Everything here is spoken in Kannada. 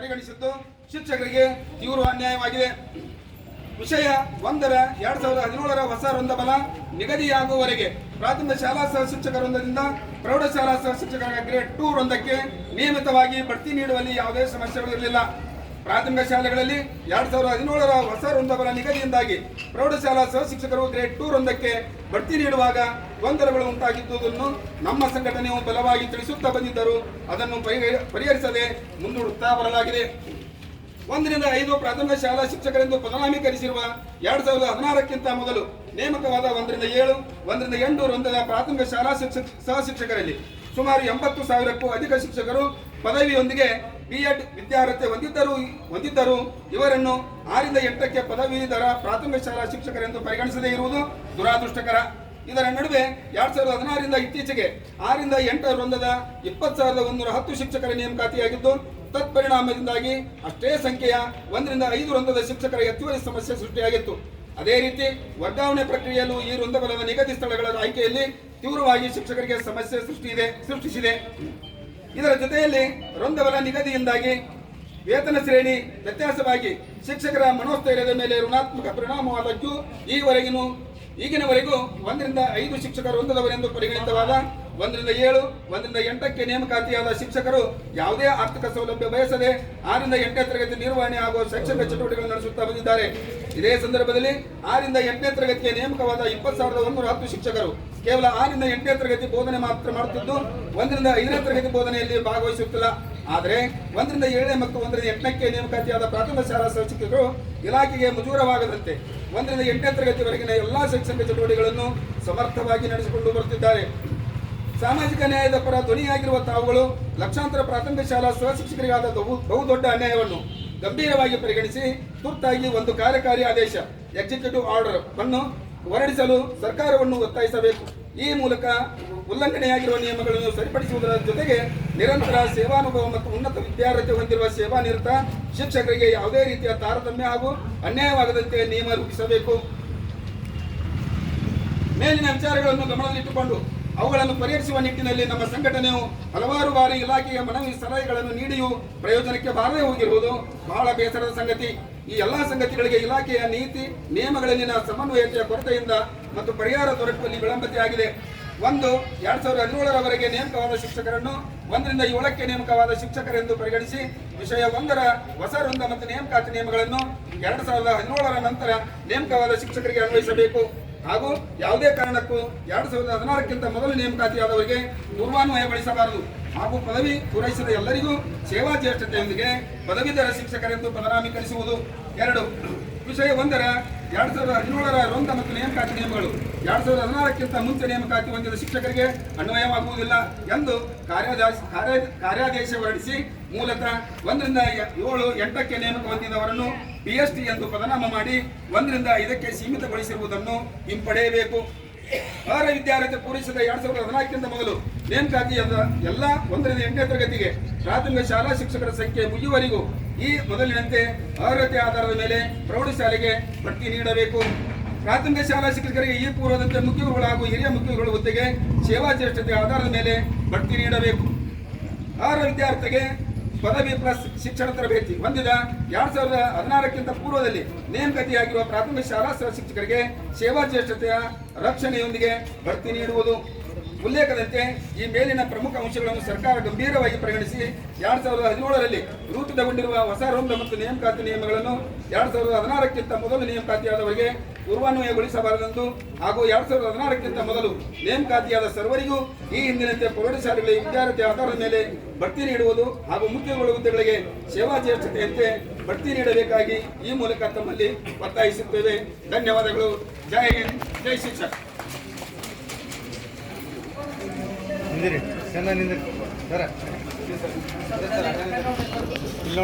ಪರಿಗಣಿಸಿದ್ದು ಶಿಕ್ಷಕರಿಗೆ ತೀವ್ರ ಅನ್ಯಾಯವಾಗಿದೆ. ವಿಷಯ ಒಂದರ ಎರಡ್ ಸಾವಿರದ ಹದಿನೇಳರ ಹೊಸ ವೃಂದಬಲ ನಿಗದಿಯಾಗುವವರೆಗೆ ಪ್ರಾಥಮಿಕ ಶಾಲಾ ಸಹ ಶಿಕ್ಷಕರ ವೃಂದದಿಂದ ಪ್ರೌಢಶಾಲಾ ಸಹ ಶಿಕ್ಷಕರ ಗ್ರೇಡ್ ಟೂ ವೃಂದಕ್ಕೆ ನಿಯಮಿತವಾಗಿ ಬಡ್ತಿ ನೀಡುವಲ್ಲಿ ಯಾವುದೇ ಸಮಸ್ಯೆಗಳು ಇರಲಿಲ್ಲ. ಪ್ರಾಥಮಿಕ ಶಾಲೆಗಳಲ್ಲಿ ಎರಡ್ ಸಾವಿರದ ಹದಿನೇಳರ ಹೊಸ ವೃಂದವರ ನಿಗದಿಯಿಂದಾಗಿ ಪ್ರೌಢಶಾಲಾ ಸಹ ಶಿಕ್ಷಕರು ಗ್ರೇಡ್ ಟೂ ವೃಂದಕ್ಕೆ ಬಡ್ತಿ ನೀಡುವಾಗ ಗೊಂದಲಗಳು ಉಂಟಾಗಿದ್ದುದನ್ನು ನಮ್ಮ ಸಂಘಟನೆಯು ಬಲವಾಗಿ ತಿಳಿಸುತ್ತಾ ಬಂದಿದ್ದರು ಅದನ್ನು ಪರಿಹರಿ- ಪರಿಹರಿಸದೆ ಮುಂದೂಡುತ್ತಾ ಬರಲಾಗಿದೆ. ಒಂದರಿಂದ ಐದು ಪ್ರಾಥಮಿಕ ಶಾಲಾ ಶಿಕ್ಷಕರೆಂದು ಪದನಾಮೀಕರಿಸಿರುವ ಎರಡ್ ಸಾವಿರದ ಹದಿನಾರಕ್ಕಿಂತ ಮೊದಲು ನೇಮಕವಾದ ಒಂದರಿಂದ ಏಳು, ಒಂದರಿಂದ ಎಂಟು ವೃಂದದ ಪ್ರಾಥಮಿಕ ಶಾಲಾ ಶಿಕ್ಷಕ ಸಹ ಶಿಕ್ಷಕರಲ್ಲಿ ಸುಮಾರು ಎಂಬತ್ತು ಸಾವಿರಕ್ಕೂ ಅಧಿಕ ಶಿಕ್ಷಕರು ಪದವಿಯೊಂದಿಗೆ ಬಿಎಡ್ ವಿದ್ಯಾರ್ಹತೆ ಹೊಂದಿದ್ದರು ಹೊಂದಿದ್ದರು ಇವರನ್ನು ಆರಿಂದ ಎಂಟಕ್ಕೆ ಪದವೀಧರ ಪ್ರಾಥಮಿಕ ಶಾಲಾ ಶಿಕ್ಷಕರೆಂದು ಪರಿಗಣಿಸದೇ ಇರುವುದು ದುರಾದೃಷ್ಟಕರ. ಇದರ ನಡುವೆ ಎರಡ್ ಸಾವಿರದ ಹದಿನಾರರಿಂದ ಇತ್ತೀಚೆಗೆ ಆರಿಂದ ಎಂಟರ ವೃಂದದ ಇಪ್ಪತ್ತು ಸಾವಿರದ ಒಂದೂರ ಹತ್ತು ಶಿಕ್ಷಕರ ನೇಮಕಾತಿಯಾಗಿದ್ದು, ತತ್ಪರಿಣಾಮದಿಂದಾಗಿ ಅಷ್ಟೇ ಸಂಖ್ಯೆಯ ಒಂದರಿಂದ ಐದು ವೃಂದದ ಶಿಕ್ಷಕರ ಹೆಚ್ಚುವರಿ ಸಮಸ್ಯೆ ಸೃಷ್ಟಿಯಾಗಿತ್ತು. ಅದೇ ರೀತಿ ವರ್ಗಾವಣೆ ಪ್ರಕ್ರಿಯೆಯಲ್ಲೂ ಈ ವೃಂದಬಲದ ನಿಗದಿ ಸ್ಥಳಗಳ ಆಯ್ಕೆಯಲ್ಲಿ ತೀವ್ರವಾಗಿ ಶಿಕ್ಷಕರಿಗೆ ಸಮಸ್ಯೆ ಸೃಷ್ಟಿಸಿದೆ ಸೃಷ್ಟಿಸಿದೆ. ಇದರ ಜೊತೆಯಲ್ಲಿ ರೊಂದವರ ನಿಗದಿಯಿಂದಾಗಿ ವೇತನ ಶ್ರೇಣಿ ವ್ಯತ್ಯಾಸವಾಗಿ ಶಿಕ್ಷಕರ ಮನೋಸ್ಥೈರ್ಯದ ಮೇಲೆ ಋಣಾತ್ಮಕ ಪರಿಣಾಮವಾದದ್ದು ಈವರೆಗಿನೂ, ಈಗಿನವರೆಗೂ ಒಂದರಿಂದ ಐದು ಶಿಕ್ಷಕರು ವೃಂದದವರೆಂದು ಪರಿಗಣಿತವಾದ ಒಂದರಿಂದ ಏಳು, ಒಂದರಿಂದ ಎಂಟಕ್ಕೆ ನೇಮಕಾತಿಯಾದ ಶಿಕ್ಷಕರು ಯಾವುದೇ ಆರ್ಥಿಕ ಸೌಲಭ್ಯ ಬಯಸದೆ ಆರಿಂದ ಎಂಟನೇ ತರಗತಿ ನಿರ್ವಹಣೆ ಹಾಗೂ ಶೈಕ್ಷಣಿಕ ಚಟುವಟಿಕೆಗಳನ್ನು ನಡೆಸುತ್ತಾ ಬಂದಿದ್ದಾರೆ. ಇದೇ ಸಂದರ್ಭದಲ್ಲಿ ಆರಿಂದ ಎಂಟನೇ ತರಗತಿಗೆ ನೇಮಕವಾದ ಇಪ್ಪತ್ತು ಸಾವಿರದ ಒಂದೂರ ಹತ್ತು ಶಿಕ್ಷಕರು ಕೇವಲ ಆರಿಂದ ಎಂಟನೇ ತರಗತಿ ಬೋಧನೆ ಮಾತ್ರ ಮಾಡುತ್ತಿದ್ದು, ಒಂದರಿಂದ ಐದನೇ ತರಗತಿ ಬೋಧನೆಯಲ್ಲಿ ಭಾಗವಹಿಸುತ್ತಿಲ್ಲ. ಆದರೆ ಒಂದರಿಂದ ಏಳನೇ ಮತ್ತು ಒಂದರಿಂದ ಎಂಟಕ್ಕೆ ನೇಮಕಾತಿಯಾದ ಪ್ರಾಥಮಿಕ ಶಾಲಾ ಶಿಕ್ಷಕರು ಇಲಾಖೆಗೆ ಮುಜೂರವಾಗದಂತೆ ಒಂದರಿಂದ ಎಂಟನೇ ತರಗತಿವರೆಗಿನ ಎಲ್ಲಾ ಶೈಕ್ಷಣಿಕ ಚಟುವಟಿಕೆಗಳನ್ನು ಸಮರ್ಥವಾಗಿ ನಡೆಸಿಕೊಂಡು ಬರುತ್ತಿದ್ದಾರೆ. ಸಾಮಾಜಿಕ ನ್ಯಾಯದ ಪರ ಧ್ವನಿಯಾಗಿರುವ ತಾವುಗಳು ಲಕ್ಷಾಂತರ ಪ್ರಾಥಮಿಕ ಶಾಲಾ ಸಹ ಶಿಕ್ಷಕರಿಗಾದ ಬಹು- ಬಹುದೊಡ್ಡ ಅನ್ಯಾಯವನ್ನು ಗಂಭೀರವಾಗಿ ಪರಿಗಣಿಸಿ ತುರ್ತಾಗಿ ಒಂದು ಕಾರ್ಯಕಾರಿ ಆದೇಶ ಎಕ್ಸಿಕ್ಯೂಟಿವ್ ಆರ್ಡರ್ ಅನ್ನು ಹೊರಡಿಸಲು ಸರ್ಕಾರವನ್ನು ಒತ್ತಾಯಿಸಬೇಕು. ಈ ಮೂಲಕ ಉಲ್ಲಂಘನೆಯಾಗಿರುವ ನಿಯಮಗಳನ್ನು ಸರಿಪಡಿಸುವುದರ ಜೊತೆಗೆ ನಿರಂತರ ಸೇವಾನುಭವ ಮತ್ತು ಉನ್ನತ ವಿದ್ಯಾರ್ಹತೆ ಹೊಂದಿರುವ ಸೇವಾನಿರತ ಶಿಕ್ಷಕರಿಗೆ ಯಾವುದೇ ರೀತಿಯ ತಾರತಮ್ಯ ಹಾಗೂ ಅನ್ಯಾಯವಾಗದಂತೆ ನಿಯಮ ರೂಪಿಸಬೇಕು. ಮೇಲಿನ ವಿಚಾರಗಳನ್ನು ಗಮನದಲ್ಲಿಟ್ಟುಕೊಂಡು ಅವುಗಳನ್ನು ಪರಿಹರಿಸುವ ನಿಟ್ಟಿನಲ್ಲಿ ನಮ್ಮ ಸಂಘಟನೆಯು ಹಲವಾರು ಬಾರಿ ಇಲಾಖೆಯ ಮನವಿ ಸಲಹೆಗಳನ್ನು ನೀಡಿಯೂ ಪ್ರಯೋಜನಕ್ಕೆ ಬಾರದೇ ಹೋಗಿರುವುದು ಬಹಳ ಬೇಸರದ ಸಂಗತಿ. ಈ ಎಲ್ಲಾ ಸಂಗತಿಗಳಿಗೆ ಇಲಾಖೆಯ ನೀತಿ, ನಿಯಮಗಳಲ್ಲಿನ ಸಮನ್ವಯತೆಯ ಕೊರತೆಯಿಂದ ಮತ್ತು ಪರಿಹಾರ ದೊರಕುವಲ್ಲಿ ವಿಳಂಬತೆಯಾಗಿದೆ. ಒಂದು, ಎರಡ್ ಸಾವಿರದ ಹದಿನೇಳರವರೆಗೆ ನೇಮಕವಾದ ಶಿಕ್ಷಕರನ್ನು, ಒಂದರಿಂದ ಏಳಕ್ಕೆ ನೇಮಕವಾದ ಶಿಕ್ಷಕರೆಂದು ಪರಿಗಣಿಸಿ ವಿಷಯ ಒಂದರ ಹೊಸ ವೃಂದ ಮತ್ತು ನೇಮಕಾತಿ ನಿಯಮಗಳನ್ನು ಎರಡ್ ಸಾವಿರದ ಹದಿನೇಳರ ನಂತರ ನೇಮಕವಾದ ಶಿಕ್ಷಕರಿಗೆ ಅನ್ವಯಿಸಬೇಕು. ಹಾಗೂ ಯಾವುದೇ ಕಾರಣಕ್ಕೂ ಎರಡ್ ಸಾವಿರದ ಹದಿನಾರಕ್ಕಿಂತ ಮೊದಲು ನೇಮಕಾತಿಯಾದವರಿಗೆ ಪೂರ್ವಾನ್ವಯಗೊಳಿಸಬಾರದು ಹಾಗೂ ಪದವಿ ಪೂರೈಸಿದ ಎಲ್ಲರಿಗೂ ಸೇವಾ ಜ್ಯೇಷ್ಠತೆಯೊಂದಿಗೆ ಪದವೀಧರ ಶಿಕ್ಷಕರೆಂದು ಪದನಾಮೀಕರಿಸುವುದು. ಎರಡು, ವಿಷಯ ಒಂದರ ಎರಡ್ ಸಾವಿರದ ಹದಿನೇಳರ ರೋಂದ ಮತ್ತು ನೇಮಕಾತಿ ನಿಯಮಗಳು. ಎರಡ್ ಸಾವಿರದ ಹದಿನಾರಕ್ಕಿಂತ ಮುಂಚೆ ನೇಮಕಾತಿ ಹೊಂದಿದ ಶಿಕ್ಷಕರಿಗೆ ಅನ್ವಯವಾಗುವುದಿಲ್ಲ ಎಂದು ಕಾರ್ಯಾದೇಶ ಕಾರ್ಯ ಕಾರ್ಯಾದೇಶ ಹೊರಡಿಸಿ ಮೂಲತಃ ಒಂದರಿಂದ ಏಳು, ಎಂಟಕ್ಕೆ ನೇಮಕ ಹೊಂದಿದವರನ್ನು ಪಿ ಎಸ್ ಟಿ ಎಂದು ಪದನಾಮ ಮಾಡಿ ಒಂದರಿಂದ ಐದಕ್ಕೆ ಸೀಮಿತಗೊಳಿಸಿರುವುದನ್ನು ಹಿಂಪಡೆಯಬೇಕು. ಅರ್ಹ ವಿದ್ಯಾರ್ಥಿ ಪೂರೈಸಿದ ಎರಡ್ ಸಾವಿರದ ಹದಿನಾಲ್ಕಿಂತ ಮೊದಲು ನೇಮಕಾತಿಯಾದ ಎಲ್ಲ ಒಂದರಿಂದ ಎಂಟನೇ ತರಗತಿಗೆ ಪ್ರಾಥಮಿಕ ಶಾಲಾ ಶಿಕ್ಷಕರ ಸಂಖ್ಯೆ ಮುಗಿಯುವವರೆಗೂ ಈ ಮೊದಲಿನಂತೆ ಅರ್ಹತೆ ಆಧಾರದ ಮೇಲೆ ಪ್ರೌಢಶಾಲೆಗೆ ಬಡ್ತಿ ನೀಡಬೇಕು. ಪ್ರಾಥಮಿಕ ಶಾಲಾ ಶಿಕ್ಷಕರಿಗೆ ಈ ಪೂರ್ವದಂತೆ ಮುಖ್ಯಗಳು ಹಾಗೂ ಹಿರಿಯ ಮುಖ್ಯಗಳ ಹುದ್ದೆಗೆ ಸೇವಾ ಜ್ಯೇಷ್ಠತೆ ಆಧಾರದ ಮೇಲೆ ಬಡ್ತಿ ನೀಡಬೇಕು. ಅರ್ಹ ವಿದ್ಯಾರ್ಥಿಗೆ ಪದವಿ ಪ್ಲಸ್ ಶಿಕ್ಷಣ ತರಬೇತಿ ಹೊಂದಿದ ಎರಡ್ ಸಾವಿರದ ಹದಿನಾರಕ್ಕಿಂತ ಪೂರ್ವದಲ್ಲಿ ನೇಮಕತಿಯಾಗಿರುವ ಪ್ರಾಥಮಿಕ ಶಾಲಾ ಸಹ ಶಿಕ್ಷಕರಿಗೆ ಸೇವಾ ಜ್ಯೇಷ್ಠತೆಯ ರಕ್ಷಣೆಯೊಂದಿಗೆ ಭರ್ತಿ ನೀಡುವುದು. ಉಲ್ಲೇಖದಂತೆ ಈ ಮೇಲಿನ ಪ್ರಮುಖ ಅಂಶಗಳನ್ನು ಸರ್ಕಾರ ಗಂಭೀರವಾಗಿ ಪರಿಗಣಿಸಿ ಎರಡ್ ಸಾವಿರದ ಹದಿನೇಳರಲ್ಲಿ ರೂಪಿತಗೊಂಡಿರುವ ಹೊಸ ವೃಂದ ಮತ್ತು ನೇಮಕಾತಿ ನಿಯಮಗಳನ್ನು ಎರಡ್ ಸಾವಿರದ ಹದಿನಾರಕ್ಕಿಂತ ಮೊದಲು ನೇಮಕಾತಿಯಾದವರಿಗೆ ಪೂರ್ವಾನ್ವಯಗೊಳಿಸಬಾರದೆಂದು ಹಾಗೂ ಎರಡ್ ಸಾವಿರದ ಹದಿನಾರಕ್ಕಿಂತ ಮೊದಲು ನೇಮಕಾತಿಯಾದ ಸರ್ವರಿಗೂ ಈ ಹಿಂದಿನಂತೆ ಪ್ರೌಢಶಾಲೆಗಳಿಗೆ ವಿದ್ಯಾರ್ಥಿ ಆಧಾರದ ಮೇಲೆ ಬಡ್ತಿ ನೀಡುವುದು ಹಾಗೂ ಮುಖ್ಯಗಳ ಹುದ್ದೆಗಳಿಗೆ ಸೇವಾ ಜ್ಯೇಷ್ಠತೆಯಂತೆ ಬಡ್ತಿ ನೀಡಬೇಕಾಗಿ ಈ ಮೂಲಕ ತಮ್ಮಲ್ಲಿ ಒತ್ತಾಯಿಸುತ್ತೇವೆ. ಧನ್ಯವಾದಗಳು. ಜಯ ಹಿಂದ್. ಜೈ ಸರ. ಇಲ್ಲಿ